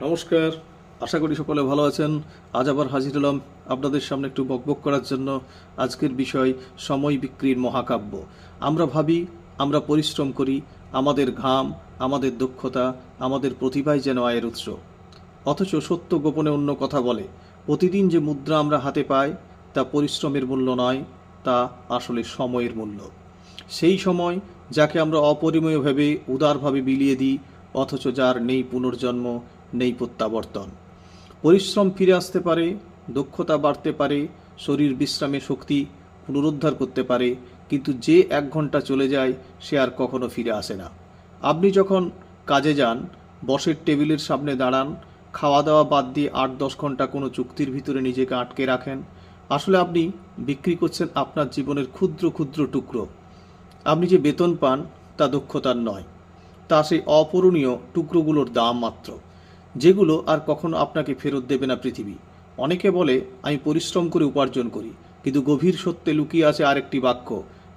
নমস্কার। আশা করি সকলে ভালো আছেন। আজ আবার হাজির হলাম আপনাদের সামনে একটু বকবক করার জন্য। আজকের বিষয়, সময় বিক্রির মহাকাব্য। আমরা ভাবি, আমরা পরিশ্রম করি, আমাদের ঘাম, আমাদের দক্ষতা, আমাদের প্রতিভাই যেন আয়ের উৎস। অথচ সত্য গোপনে অন্য কথা বলে, প্রতিদিন যে মুদ্রা আমরা হাতে পাই, তা পরিশ্রমের মূল্য নয়, তা আসলে সময়ের মূল্য। সেই সময় যাকে আমরা অপরিমেয় ভেবে, উদারভাবে বিলিয়ে দিই, অথচ যার নেই পুনর্জন্ম নেই প্রত্যাবর্তন। পরিশ্রম ফিরে আসতে পারে, দক্ষতা বাড়তে পারে, শরীর বিশ্রামে শক্তি পুনরুদ্ধার করতে পারে, কিন্তু যে এক ঘণ্টা চলে যায়, সে আর কখনো ফিরে আসে না। আপনি যখন কাজে যান, বসের টেবিলের সামনে দাঁড়ান খাওয়া দাওয়া বাদ দিয়ে আট দশ ঘণ্টা কোনো চুক্তির ভিতরে নিজেকে আটকে রাখেন, আসলে আপনি বিক্রি করছেন আপনার জীবনের ক্ষুদ্র ক্ষুদ্র টুকরো। আপনি যে বেতন পান, তা দক্ষতার নয়, তা সেই অপূরণীয় টুকরোগুলোর দাম মাত্র। যেগুলো আর কখনো আপনাকে ফেরত দেবে না পৃথিবী। অনেকে বলে, আমি পরিশ্রম করে উপার্জন করি, কিন্তু গভীর সত্যে লুকিয়ে আছে আরেকটি বাক্য,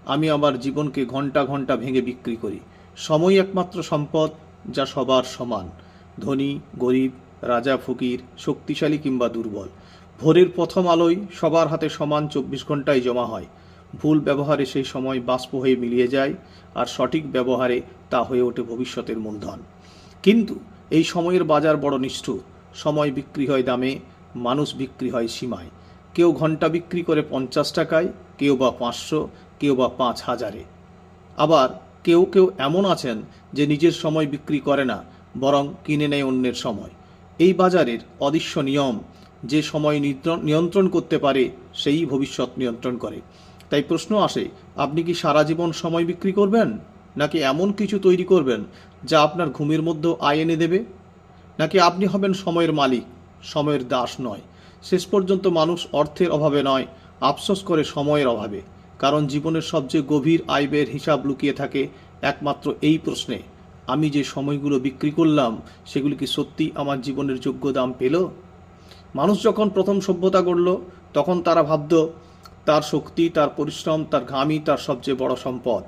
আমি আমার জীবনকে ঘণ্টা ঘণ্টা ভেঙে বিক্রি করি। সময় একমাত্র সম্পদ যা সবার সমান। ধনী, গরিব, রাজা, ফকির, শক্তিশালী কিংবা দুর্বল। ভোরের প্রথম আলোয় সবার হাতে সমান চব্বিশ ঘন্টায় জমা হয়। ভুল ব্যবহারে সেই সময় বাষ্প হয়ে মিলিয়ে যায়, আর সঠিক ব্যবহারে তা হয়ে ওঠে ভবিষ্যতের মূলধন। কিন্তু এই সময়ের বাজার বড় নিষ্ঠুর। সময় বিক্রি হয় দামে, মানুষ বিক্রি হয় সীমায়। কেউ ঘণ্টা বিক্রি করে পঞ্চাশ টাকায়, কেউ বা পাঁচশো, কেউ বা পাঁচ হাজারে। আবার কেউ কেউ এমন আছেন যে নিজের সময় বিক্রি করে না, বরং কিনে নেয় অন্যের সময়। এই বাজারের অদৃশ্য নিয়ম, যে সময় নিয়ন্ত্রণ- নিয়ন্ত্রণ করতে পারে, সেই ভবিষ্যৎ নিয়ন্ত্রণ করে। তাই প্রশ্ন আসে, আপনি কি সারা জীবন সময় বিক্রি করবেন? নাকি এমন কিছু তৈরি করবেন যা আপনার ঘুমের মধ্যেও আয় এনে দেবে? নাকি আপনি হবেন সময়ের মালিক, সময়ের দাস নয়। শেষ পর্যন্ত মানুষ অর্থের অভাবে নয়, আফসোস করে সময়ের অভাবে। কারণ জীবনের সবচেয়ে গভীর আয় ব্যয়ের হিসাব লুকিয়ে থাকে একমাত্র এই প্রশ্নে, আমি যে সময়গুলো বিক্রি করলাম, সেগুলি কি সত্যি আমার জীবনের যোগ্য দাম পেল? মানুষ যখন প্রথম সভ্যতা গড়ল, তখন তারা ভাবত, তার শক্তি, তার পরিশ্রম, তার ঘামই তার সবচেয়ে বড় সম্পদ।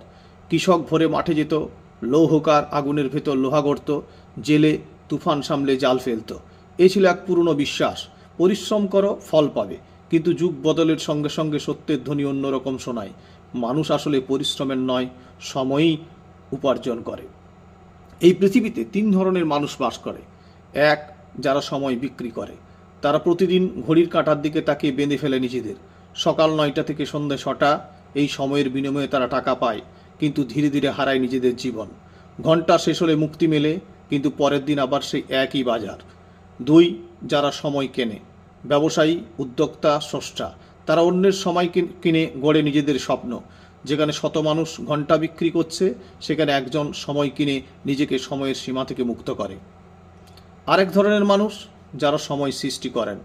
কৃষক ভোরে মাঠে যেত লৌহকার আগুনের ভেতর লোহা গড়ত জেলে তুফান সামলে জাল ফেলত। এ ছিল এক পুরনো বিশ্বাস, পরিশ্রম করো, ফল পাবে। কিন্তু যুগ বদলের সঙ্গে সঙ্গে সত্যের ধ্বনি অন্যরকম শোনায়। মানুষ আসলে পরিশ্রমের নয়, সময়ই উপার্জন করে। এই পৃথিবীতে তিন ধরনের মানুষ বাস করে। এক, যারা সময় বিক্রি করে। তারা প্রতিদিন ঘড়ির কাঁটার দিকে তাকে বেঁধে ফেলে নিজেদের। সকাল নয়টা থেকে সন্ধ্যে ছটা, এই সময়ের বিনিময়ে তারা টাকা পায়। কিন্তু ধীরে ধীরে হারায় নিজেদের জীবন। ঘণ্টা শেষ হলে মুক্তি মেলে, কিন্তু পরের দিন আবার সেই একই বাজার। দুই, যারা সময় কেনে। ব্যবসায়ী, উদ্যোক্তা, স্রষ্টা। তারা অন্যের সময় কিনে গড়ে নিজেদের স্বপ্ন। যেখানে শত মানুষ ঘণ্টা বিক্রি করছে, সেখানে একজন সময় কিনে নিজেকে সময়ের সীমা থেকে মুক্ত করে। আরেক ধরনের মানুষ, যারা সময় সৃষ্টি করেন।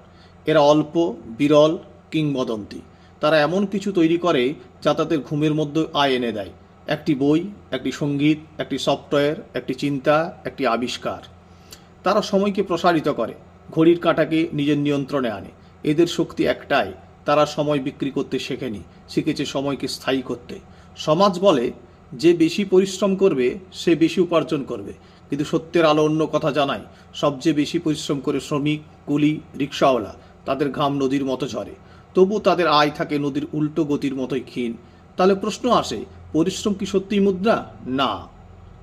এরা অল্প, বিরল, কিংবদন্তি। তারা এমন কিছু তৈরি করে যা তাদের ঘুমের মধ্যে আয় এনে দেয়। একটি বই, একটি সংগীত, একটি সফটওয়্যার, একটি চিন্তা, একটি আবিষ্কার। তারা সময়কে প্রসারিত করে, ঘড়ির কাঁটাকে নিজের নিয়ন্ত্রণে আনে। এদের শক্তি একটাই, তারা সময় বিক্রি করতে শেখেনি, শিখেছে সময়কে স্থায়ী করতে। সমাজ বলে, যে বেশি পরিশ্রম করবে, সে বেশি উপার্জন করবে। কিন্তু সত্যের আলো অন্য কথা জানায়, সবচেয়ে বেশি পরিশ্রম করে শ্রমিক, কুলি, রিক্সাওয়ালা, তাদের ঘাম নদীর মতো ঝরে। তবু তাদের আয় থাকে নদীর উল্টো গতির মতোই ক্ষীণ। তাহলে প্রশ্ন আসে পরিশ্রম কি সত্যিই মুদ্রা? না।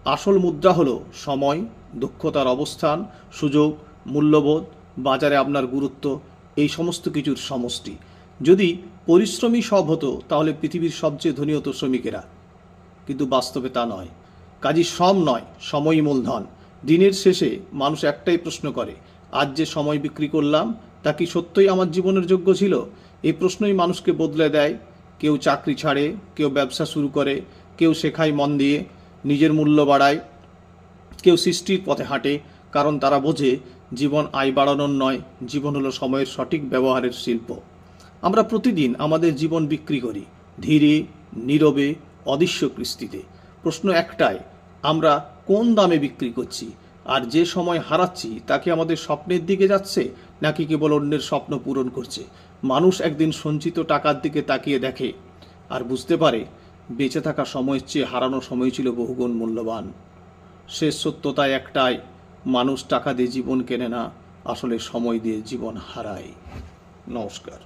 আসল মুদ্রা হলো সময়, দক্ষতার অবস্থান, সুযোগ, মূল্যবোধ, বাজারে আপনার গুরুত্ব, এই সমস্ত কিছুর সমষ্টি। যদি পরিশ্রমই সব হতো, তাহলে পৃথিবীর সবচেয়ে ধনী হতো শ্রমিকেরা। কিন্তু বাস্তবে তা নয়। কাজী শ্রম নয়, সময়ই মূলধন। দিনের শেষে মানুষ একটাই প্রশ্ন করে, আজ যে সময় বিক্রি করলাম, তা কি সত্যই আমার জীবনের যোগ্য ছিল? এই প্রশ্নই মানুষকে বদলে দেয় কেউ চাকরি ছাড়ে, কেউ ব্যবসা শুরু করে, কেউ শেখায় মন দিয়ে, নিজের মূল্য বাড়ায়, কেউ সৃষ্টির পথে হাঁটে, কারণ তারা বোঝে জীবন আয় বাড়ানোর নয়, জীবন হলো সময়ের সঠিক ব্যবহারের শিল্প। আমরা প্রতিদিন আমাদের জীবন বিক্রি করি, ধীরে, নীরবে, অদৃশ্য কৃষ্টিতে। প্রশ্ন একটাই, আমরা কোন দামে বিক্রি করছি? আর যে সময় হারাচ্ছি তাকে আমাদের স্বপ্নের দিকে যাচ্ছে, নাকি কেবল অন্যের স্বপ্ন পূরণ করছে? মানুষ একদিন সঞ্চিত টাকার দিকে তাকিয়ে দেখে আর বুঝতে পারে বেঁচে থাকা সময়ের চেয়ে হারানো সময় ছিল বহুগুণ মূল্যবান। শেষ সত্যতায় একটাই, মানুষ টাকা দিয়ে জীবন কেনে না, আসলে সময় দিয়ে জীবন হারায়। নমস্কার।